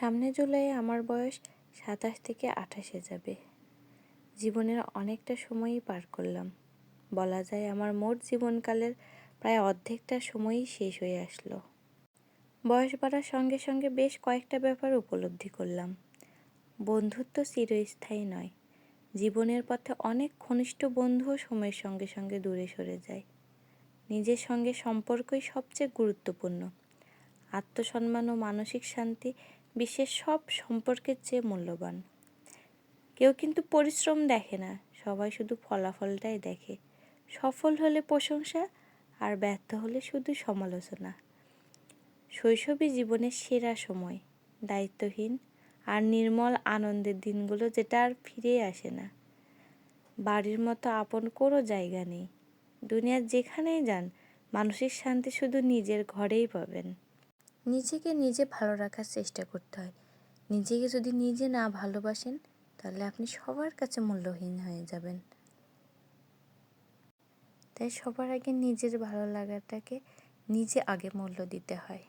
সামনে জুলাই আমার বয়স সাতাশ থেকে আঠাশে যাবে। জীবনের অনেকটা সময়ই পার করলাম। বলা যায় আমার মোট জীবনকালের প্রায় অর্ধেকটা সময়ই শেষ হয়ে আসলো। বয়স বাড়ার সঙ্গে সঙ্গে বেশ কয়েকটা ব্যাপার উপলব্ধি করলাম। বন্ধুত্ব চিরস্থায়ী নয়। জীবনের পথে অনেক ঘনিষ্ঠ বন্ধুও সময়ের সঙ্গে সঙ্গে দূরে সরে যায়। নিজের সঙ্গে সম্পর্কই সবচেয়ে গুরুত্বপূর্ণ। আত্মসম্মান ও মানসিক শান্তি বিশ্বের সব সম্পর্কের চেয়ে মূল্যবান। কেউ কিন্তু পরিশ্রম দেখে না, সবাই শুধু ফলাফলটাই দেখে। সফল হলে প্রশংসা, আর ব্যর্থ হলে শুধু সমালোচনা। শৈশবই জীবনের সেরা সময়, দায়িত্বহীন আর নির্মল আনন্দের দিনগুলো যেটা আর ফিরে আসে না। বাড়ির মতো আপন কোনো জায়গা নেই। দুনিয়ার যেখানেই যান, মানসিক শান্তি শুধু নিজের ঘরেই পাবেন। নিজেকে নিজে ভালো রাখার চেষ্টা করতে হয়। নিজেকে যদি নিজে না ভালোবাসেন, তাহলে আপনি সবার কাছে মূল্যহীন হয়ে যাবেন। তাই সবার আগে নিজের ভালো লাগাটাকে নিজে আগে মূল্য দিতে হয়।